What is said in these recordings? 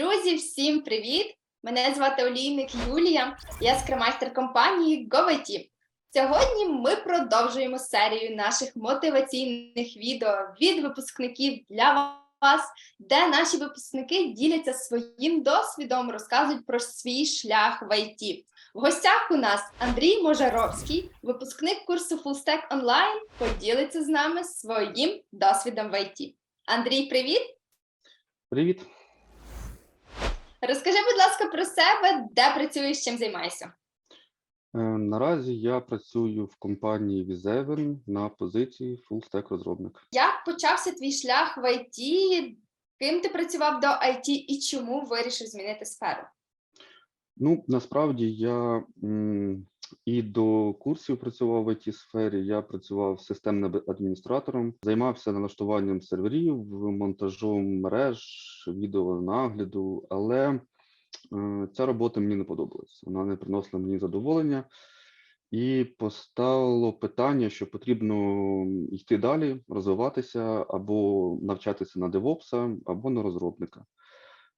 Друзі, всім привіт! Мене звати Олійник Юлія, я скрамайстер компанії GoVT. Сьогодні ми продовжуємо серію наших мотиваційних відео від випускників для вас, де наші випускники діляться своїм досвідом, розказують про свій шлях в ІТ. В гостях у нас Андрій Можаровський, випускник курсу FullStack Online, поділиться з нами своїм досвідом в ІТ. Андрій, привіт! Привіт. Розкажи, будь ласка, про себе, де працюєш, чим займаєшся. Е, Наразі я працюю в компанії Viseven на позиції full-stack розробник. Як почався твій шлях в ІТ? Ким ти працював до ІТ і чому вирішив змінити сферу? Ну, насправді я м, і до курсів працював в it сфері. Я працював системним адміністратором, займався налаштуванням серверів, монтажом мереж, відеонагляду, але е, ця робота мені не подобалась. Вона не приносила мені задоволення. І постало питання, що потрібно йти далі, розвиватися або навчатися на девопса, або на розробника.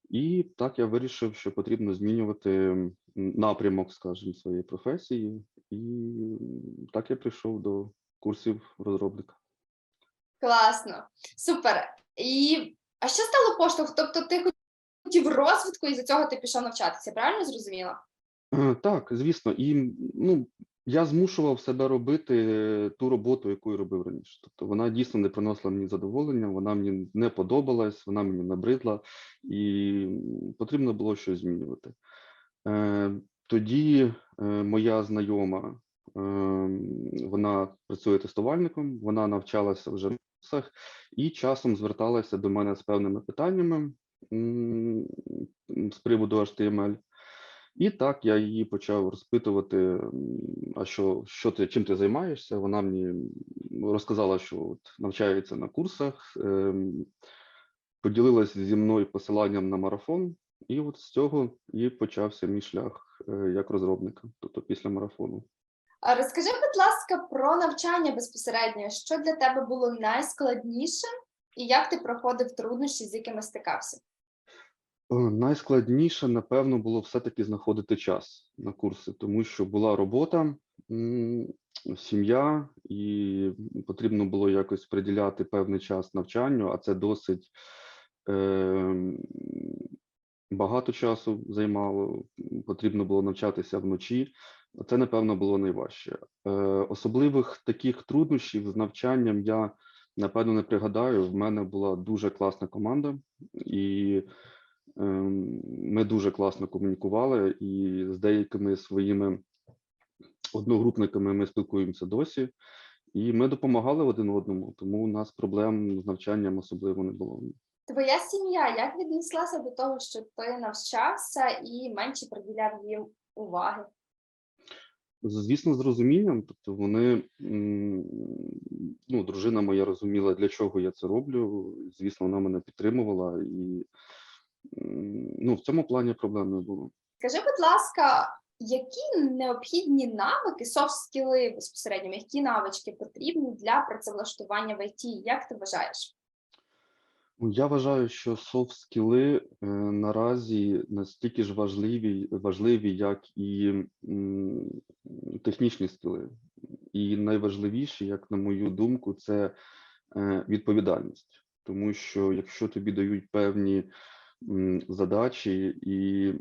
І так я вирішив, що потрібно змінювати напрямок, скажімо, своєї професії, і так я прийшов до курсів розробника. Класно, супер. І а що стало поштовх? Тобто ти хотів розвитку і за цього ти пішов навчатися, правильно зрозуміла? Е, Так, звісно, і ну, я змушував себе робити ту роботу, яку я робив раніше. Тобто вона дійсно не приносила мені задоволення, вона мені не подобалась, вона мені набридла, і потрібно було щось змінювати. Е, Тоді е, моя знайома, е, вона працює тестувальником, вона навчалася вже в курсах і часом зверталася до мене з певними питаннями з приводу HTML. І так я її почав розпитувати, а що, що ти, чим ти займаєшся? Вона мені розказала, що от навчається на курсах, ем, поділилася зі мною посиланням на марафон, і от з цього і почався мій шлях е, як розробника, тобто після марафону. А розкажи, будь ласка, про навчання безпосередньо. Що для тебе було найскладніше, і як ти проходив труднощі, з якими стикався? Е, Найскладніше, напевно, було все-таки знаходити час на курси, тому що була робота, сім'я, і потрібно було якось приділяти певний час навчанню, а це досить е, багато часу займало. Потрібно було навчатися вночі. Це, напевно, було найважче. Е, Особливих таких труднощів з навчанням я, напевно, не пригадаю. В мене була дуже класна команда, і Ми дуже класно комунікували, і з деякими своїми одногрупниками ми спілкуємося досі, і ми допомагали один одному, тому у нас проблем з навчанням особливо не було. Твоя сім'я як віднеслася до того, що ти навчався і менше приділяв їм уваги? Звісно, з розумінням, тобто вони, ну, дружина моя розуміла, для чого я це роблю. Звісно, вона мене підтримувала, і ну, в цьому плані проблем не було. Скажи, будь ласка, які необхідні навики, софт-скіли безпосередньо, які навички потрібні для працевлаштування в ІТ? Як ти вважаєш? Ну, Я вважаю, що софт-скіли е, наразі настільки ж важливі, важливі, як і технічні скіли. І найважливіше, як на мою думку, це е, відповідальність. Тому що якщо тобі дають певні задачі, і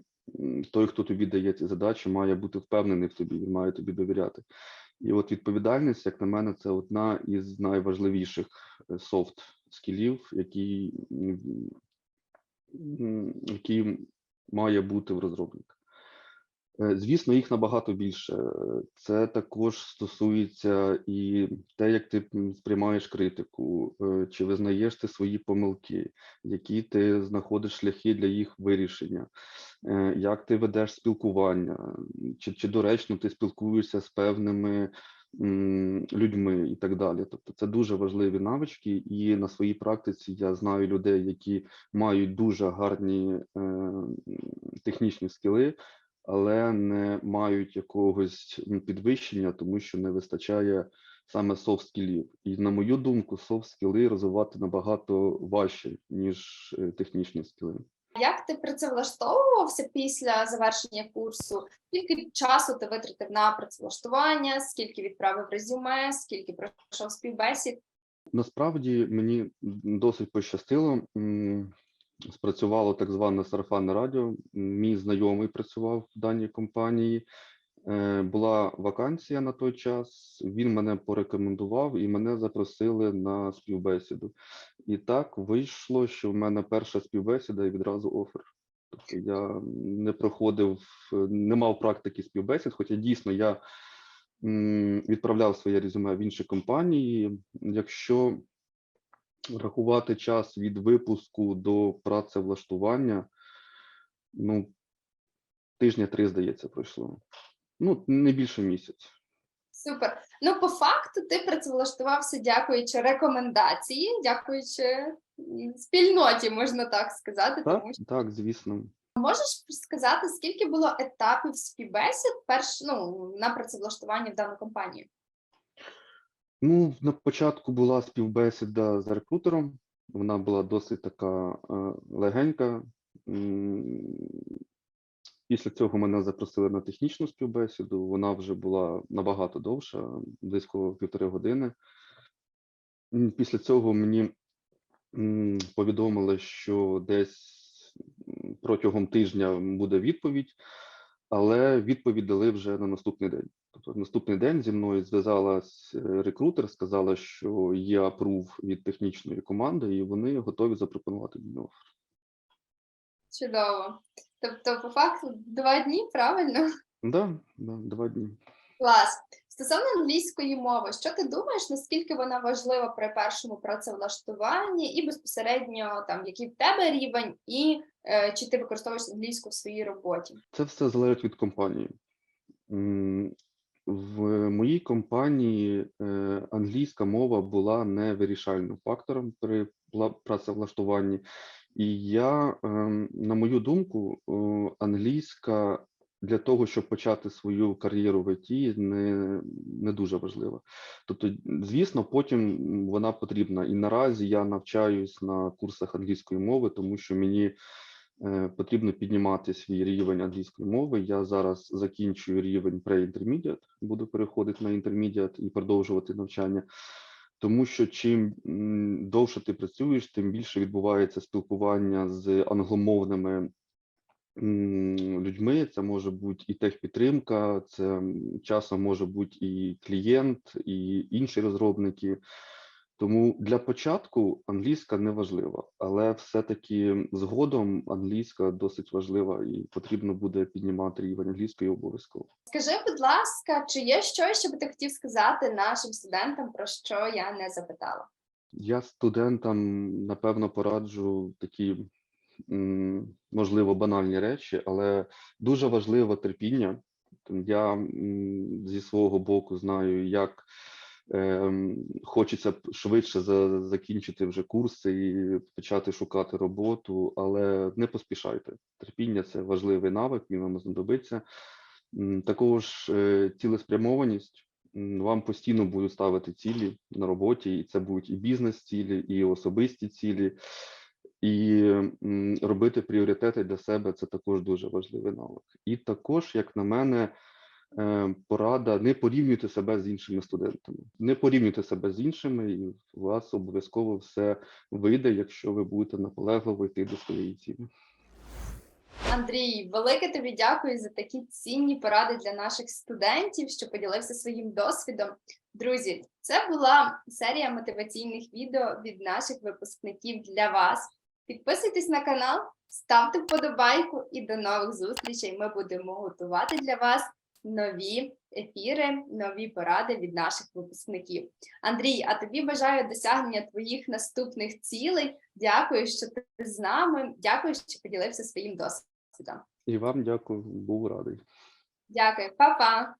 той, хто тобі дає ці задачі, має бути впевнений в тобі, він має тобі довіряти. І от відповідальність, як на мене, це одна із найважливіших софт скілів, які, які має бути в розробника. Е, Звісно, їх набагато більше. Це також стосується і те, як ти сприймаєш критику, е, чи визнаєш ти свої помилки, які ти знаходиш шляхи для їх вирішення, е, як ти ведеш спілкування, чи, чи доречно ти спілкуєшся з певними людьми і так далі. Тобто це дуже важливі навички, і на своїй практиці я знаю людей, які мають дуже гарні технічні скіли, але не мають якогось підвищення, тому що не вистачає саме софт скілів. І на мою думку, софт скіли розвивати набагато важче, ніж е, технічні скіли. Як ти працевлаштовувався після завершення курсу? Скільки часу ти витратив на працевлаштування? Скільки відправив резюме? Скільки пройшов співбесід? Насправді мені досить пощастило. Спрацювало так зване сарафанне радіо. Мій знайомий працював в даній компанії. Е, Була вакансія на той час. Він мене порекомендував і мене запросили на співбесіду. І так вийшло, що в мене перша співбесіда і відразу офер. Тобто я не проходив, не мав практики співбесід, хоча дійсно я відправляв своє резюме в інші компанії. Якщо рахувати час від випуску до працевлаштування, ну, тижня три, здається, пройшло. Ну, не більше місяця. Супер. Ну, по факту, ти працевлаштувався дякуючи рекомендації, дякуючи спільноті, можна так сказати. Так, Тому що так, звісно. можеш сказати, скільки було етапів співбесід перш ну, на працевлаштування в дану компанію? Ну, на початку була співбесіда з рекрутером. Вона була досить така е, легенька. Після цього мене запросили на технічну співбесіду. Вона вже була набагато довша, близько півтори години. Після цього мені повідомили, що десь протягом тижня буде відповідь, але відповідь дали вже на наступний день. Тобто наступний день зі мною зв'язалась е, рекрутер, сказала, що є апрув від технічної команди, і вони готові запропонувати мені офер. Чудово. Тобто, по факту, два дні, правильно? Да, да, два дні. Клас. Стосовно англійської мови, що ти думаєш, наскільки вона важлива при першому працевлаштуванні, і безпосередньо там який в тебе рівень, і чи ти використовуєш англійську в своїй роботі? Це все залежить від компанії. В моїй компанії е, англійська мова була не вирішальним фактором при працевлаштуванні. І я, ем, на мою думку, е, англійська для того, щоб почати свою кар'єру в ІТ, не, не дуже важлива. Тобто, звісно, потім вона потрібна. І наразі я навчаюсь на курсах англійської мови, тому що мені е, потрібно піднімати свій рівень англійської мови. Я зараз закінчую рівень pre-intermediate, буду переходити на intermediate і продовжувати навчання. Тому що чим довше ти працюєш, тим більше відбувається спілкування з англомовними людьми. Це може бути і техпідтримка, це часом може бути і клієнт, і інші розробники. Тому для початку англійська не важлива, але все-таки згодом англійська досить важлива і потрібно буде піднімати рівень англійської обов'язково. Скажи, будь ласка, чи є щось, що би ти хотів сказати нашим студентам, про що я не запитала? Я студентам напевно пораджу такі, можливо, банальні речі, але дуже важливо терпіння. Я зі свого боку знаю, як хочеться швидше закінчити вже курси і почати шукати роботу, але не поспішайте. Терпіння це важливий навик, він вам знадобиться. Також е, цілеспрямованість. Вам постійно будуть ставити цілі на роботі, і це будуть і бізнес-цілі, і особисті цілі. І робити пріоритети для себе це також дуже важливий навик. І також, як на мене, порада не порівнюйте себе з іншими студентами. Не порівнюйте себе з іншими, і у вас обов'язково все вийде, якщо ви будете наполегливо йти до своєї цілі. Андрій, велике тобі дякую за такі цінні поради для наших студентів, що поділився своїм досвідом. Друзі, це була серія мотиваційних відео від наших випускників для вас. Підписуйтесь на канал, ставте вподобайку і до нових зустрічей. Ми будемо готувати для вас нові ефіри, нові поради від наших випускників. Андрій, а тобі бажаю досягнення твоїх наступних цілей. Дякую, що ти з нами. Дякую, що поділився своїм досвідом. І вам дякую, був радий. Дякую, па-па!